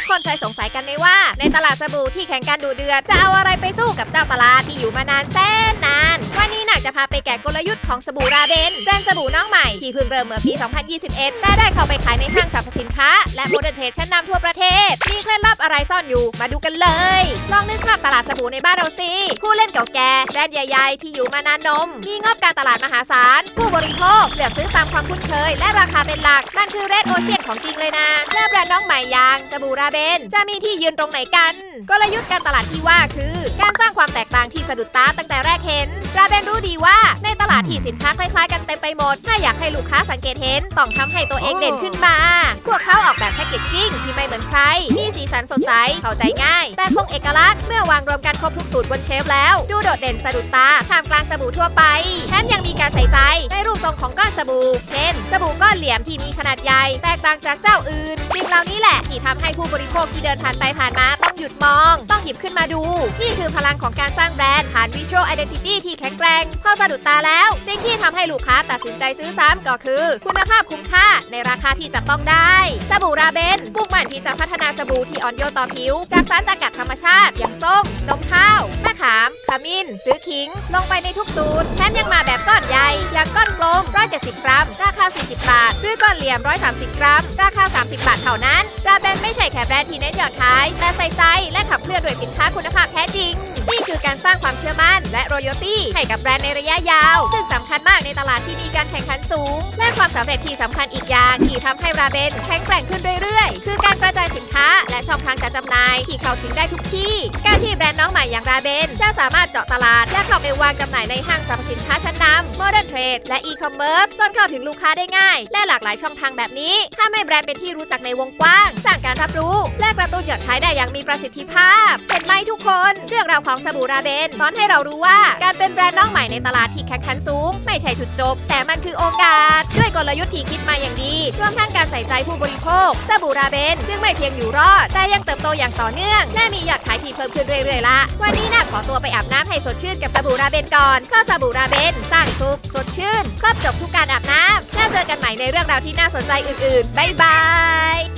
กคนเคยสงสัยกันไหมว่า ในตลาดสบู่ที่แข่งกันดูเดือดจะเอาอะไรไปสู้กับเจ้าตลาดที่อยู่มานานแสนนากจะพาไปแกะกลยุทธ์ของสบู่ราเบนแบรนด์สบู่น้องใหม่ ที่เพิ่งเริ่มเมื่อปี 2021แต่ได้เข้าไปขายในห้างสรรพสินค้า และโมเดิร์นเทรดชั้นนำทั่วประเทศ มีเคล็ดลับอะไรซ่อนอยู่ มาดูกันเลย ลองนึกภาพตลาดสบู่ในบ้านเราสิ ผู้เล่นเก่าแก่แบรนด์ใหญ่ๆ ที่อยู่มานานนม มีงบการตลาดมหาศาล ผู้บริโภคเลือกซื้อตามความคุ้นเคย และราคาเป็นหลัก นั่นคือเรดโอเชียนของจริงเลยนะและแบรนด์น้องใหม่อย่างสบู่ราเบนจะมีที่ยืนตรงไหนกัน กลยุทธ์การตลาดที่ว่าคือ การสร้าง ความแตกต่างที่สะดุดตาตั้งแต่แรกเห็นราเบนรู้ดีว่าในตลาดที่สินค้าคล้ายๆกันเต็มไปหมด ถ้าอยากให้ลูกค้าสังเกตเห็น ต้องทำให้ตัวเองเด่นขึ้นมา พวกเขาออกแบบแพคเกจจิ้งที่ไม่เหมือนใคร มีสีสันสดใส เข้าใจง่าย แต่คงเอกลักษณ์เมื่อวางรวมกันครบทุกสูตรบนเชฟแล้ว ดูโดดเด่นสะดุดตาท่ามกลางสบู่ทั่วไป แถมยังมีการใส่ใจในรูปทรงของก้อนสบู่ เช่น สบู่ อนเหลี่ยมที่มีขนาดใหญ่ แตกต่างจากเจ้าอื่นสิ่งเหล่านี้แหละที่ทำให้ผู้บริโภคที่เดินผ่านไปผ่านมาต้องหยุดมอง ต้องหยิบขึ้นมาดู นี่คือพลังของการสร้างแบรนด์ผ่าน Visual Identity ที่แข็งแกร่งพอสะดุดตาแล้ว สิ่งที่ทำให้ลูกค้าตัดสินใจซื้อซ้ำก็คือ คุณภาพคุ้มค่าในราคาที่จับต้องได้ สบู่ราเบนมุ่งมั่นที่จะพัฒนาสบู่ที่อ่อนโยนต่อผิว จากสารสกัดธรรมชาติอย่างส้มนมข้าวมะขามขมิ้น หรือขิง ลงไปในทุกสูตรแถมยังมาแบบก้อนใหญ่อย่างก้อนกลม170กรัม อก้อนเหลี่ยม 130 กรัม ราคา 30 บาทเท่านั้นราเบนไม่ใช่แค่แบรนด์ที่เน้นยอดขาย แต่ใส่ใจและขับเคลื่อนด้วยสินค้าคุณภาพแท้จริง คือการสร้างความเชื่อมั่น และ royalty ให้กับแบรนด์ในระยะยาว ซึ่งสำคัญมากในตลาดที่มีการแข่งขันสูง และความสำเร็จที่สำคัญอีกอย่างที่ทำให้ราเบนแข็งแกร่งขึ้นเรื่อยๆ คือการกระจายสินค้า และช่องทางการจำหน่ายที่เข้าถึงได้ทุกที่ การที่แบรนด์น้องใหม่อย่างราเบนจะสามารถเจาะตลาด และเข้าไปวางจำหน่ายในห้างสรรพสินค้าชั้นนำ modern trade และ e-commerce จนเข้าถึงลูกค้าได้ง่าย และหลากหลายช่องทางแบบนี้ถ้าไม่แบรนด์เป็นที่รู้จักในวงกว้างสร้างการรับรู้ และกระตุ้นยอดขายได้อย่างมีประสิทธิภาพเห็นไหมทุกคน เรื่องราวของสบู่ราเบนสอนให้เรารู้ว่าการเป็นแบรนด์น้องใหม่ในตลาดที่แข่งขันสูง ไม่ใช่จุดจบ แต่มันคือโอกาส ด้วยกลยุทธ์ที่คิดมาอย่างดีรวมทั้งการใส่ใจผู้บริโภคสบู่ราเบนซึ่งไม่เพียงอยู่รอด แต่ยังเติบโตอย่างต่อเนื่อง และมียอดขายที่เพิ่มขึ้นเรื่อยๆละวันนี้น่าขอตัวไปอาบน้ำให้สดชื่นกับสบู่ราเบนก่อนเพราะสบู่ราเบนสร้างสุขสดชื่นครบจบทุกการอาบน้ำแล้วเจอกันใหม่ในเรื่องราวที่น่าสนใจอื่นๆบ๊ายบาย